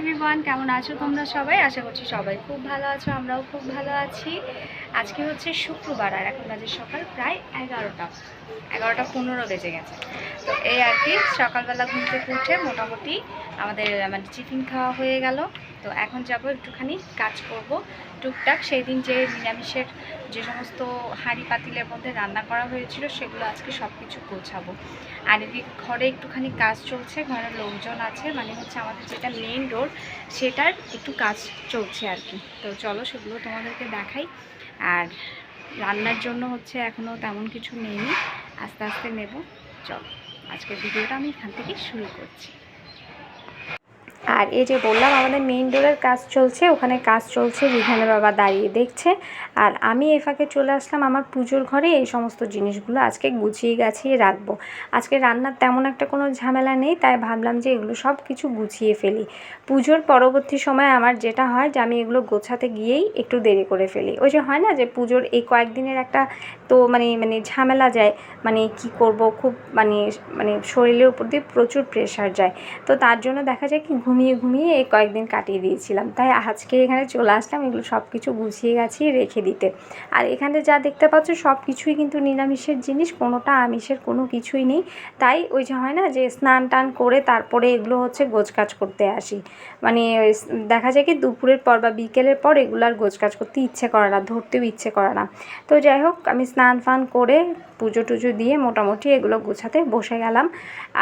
Everyone কেমন আছো তোমরা সবাই? আশা করছি সবাই খুব ভালো আছো, আমরাও খুব ভালো আছি। আজকে হচ্ছে শুক্রবার আর এখন বাজে সকাল প্রায় এগারোটা। এগারোটা পনেরো বেজে গেছে। তো এই আর কি, সকালবেলা ঘুম থেকে উঠে মোটামুটি আমাদের মানে টিফিন খাওয়া হয়ে গেল। তো এখন যাব একটুখানি কাজ করব। টুকটাক সেই দিন যে নিরামিষের যে সমস্ত হাঁড়ি পাতিলের মধ্যে রান্না করা হয়েছিল, সেগুলো আজকে সব কিছু গোছাবো। আর এদিকে ঘরে একটুখানি কাজ চলছে ঘরের লোকজন আছে মানে হচ্ছে আমাদের যেটা মেইন রোড সেটার একটু কাজ চলছে আর কি। তো চলো সেগুলো তোমাদেরকে দেখাই। আর রান্নার জন্য হচ্ছে এখনও তেমন কিছু নেইনি, আস্তে আস্তে নেব। চলো, আজকের ভিডিওটা আমি এখান থেকে শুরু করছি। আর এই যে বললাম, আমাদের মেইন ডোরের কাজ চলছে, ওখানে কাজ চলছে রিধানের বাবা দাঁড়িয়ে দেখছে। আর আমি এ ফাঁকে চলে আসলাম আমার পুজোর ঘরে, এই সমস্ত জিনিসগুলো আজকে গুছিয়ে গাছিয়ে রাখব। আজকে রান্নার তেমন একটা কোনো ঝামেলা নেই, তাই ভাবলাম যে এগুলো সব কিছু গুছিয়ে ফেলি। পুজোর পরবর্তী সময় আমার যেটা হয় যে আমি এগুলো গোছাতে গিয়েই একটু দেরি করে ফেলি। ওই যে হয় না যে পুজোর এই কয়েকদিনের একটা তো মানে মানে ঝামেলা যায় মানে কি করব, খুব মানে মানে শরীরের উপর দিয়ে প্রচুর প্রেশার যায়। তো তার জন্য দেখা যায় কি ঘুমিয়ে ঘুমিয়ে এই কয়েকদিন কাটিয়ে দিয়েছিলাম। তাই আজকে এখানে চলে আসলাম, এগুলো সব কিছু গুছিয়ে গাছিয়ে রেখে দিতে। আর এখানে যা দেখতে পাচ্ছ সব কিছুই কিন্তু নিরামিষের জিনিস, কোনোটা আমিষের কোনো কিছুই নেই। তাই ওই যে হয় না যে স্নান টান করে তারপরে এগুলো হচ্ছে গোছকাজ করতে আসি। মানে দেখা যায় কি দুপুরের পর বা বিকেলের পর এগুলো আর গোছকাজ করতে ইচ্ছে করে না, ধরতেও ইচ্ছে করে না। তো যাই হোক, আমি স্নান ফান করে পুজো টুজো দিয়ে মোটামুটি এগুলো গোছাতে বসে গেলাম।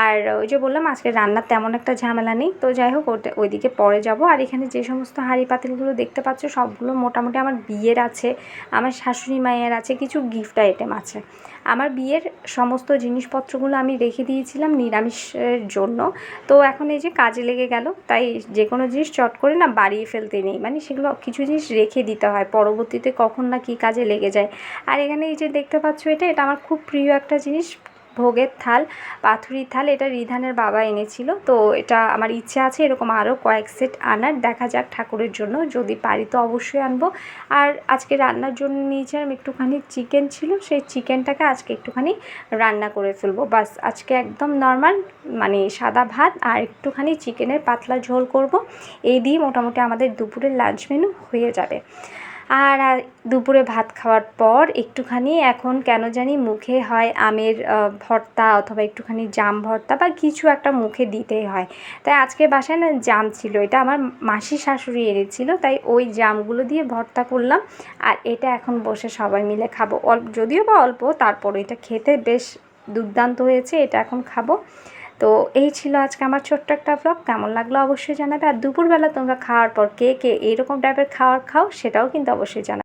আর ওই যে বললাম আজকে রান্নার তেমন একটা ঝামেলা নেই। তো যাই হোক ওটা ওইদিকে পরে যাব। আর এখানে যে সমস্ত হাঁড়ি পাতিলগুলো দেখতে পাচ্ছ, সবগুলো মোটামুটি আমার বিয়ের আছে, আমার শাশুড়ি মায়ের আছে, কিছু গিফট আইটেম আছে। আমার বিয়ের সমস্ত জিনিসপত্রগুলো আমি রেখে দিয়েছিলাম নিরামিষের জন্য। তো এখন এই যে কাজে লেগে গেল, তাই যে কোনো জিনিস চট করে না বাড়িয়ে ফেলতে নেই। মানে সেগুলো কিছু জিনিস রেখে দিতে হয়, পরবর্তীতে কখন না কী কাজে লেগে যায়। আর এখানে এই যে দেখতে পাচ্ছ এটা এটা আমার খুব প্রিয় একটা জিনিস। ভোগের থাল পাথুরি থাল, এটা রিধানের বাবা এনেছিল। তো এটা আমার ইচ্ছে আছে এরকম আরও কয়েক সেট আনার, দেখা যাক ঠাকুরের জন্য, যদি পারি তো অবশ্যই আনব। আর আজকে রান্নার জন্য নিয়েছিলাম একটুখানি চিকেন ছিল, সেই চিকেনটাকে আজকে একটুখানি রান্না করে ফেলব। বাস, আজকে একদম নর্মাল মানে সাদা ভাত আর একটুখানি চিকেনের পাতলা ঝোল করব। এই দিয়ে মোটামুটি আমাদের দুপুরের লাঞ্চ মেনু হয়ে যাবে। আর দুপুরে ভাত খাওয়ার পর একটুখানি এখন কেন জানি মুখে হয় আমের ভর্তা অথবা একটুখানি জাম ভর্তা বা কিছু একটা মুখে দিতেই হয়। তাই আজকে বাসায় না জাম ছিল। এটা আমার মাসি শাশুড়ি এনেছিল, তাই ওই জামগুলো দিয়ে ভর্তা করলাম আর এটা এখন বসে সবাই মিলে খাব। অল্প যদিও বা অল্প তারপর এটা খেতে বেশ দুর্দান্ত হয়েছে, এটা এখন খাব। তো এই ছিল আজকে আমার ছোট্ট একটা ব্লগ কেমন লাগল অবশ্যই জানাবে। আর দুপুরবেলা তোমরা খাওয়ার পর কে কে এইরকম টাইপের খাওয়ার খাও, সেটাও কিন্তু অবশ্যই জানাবে।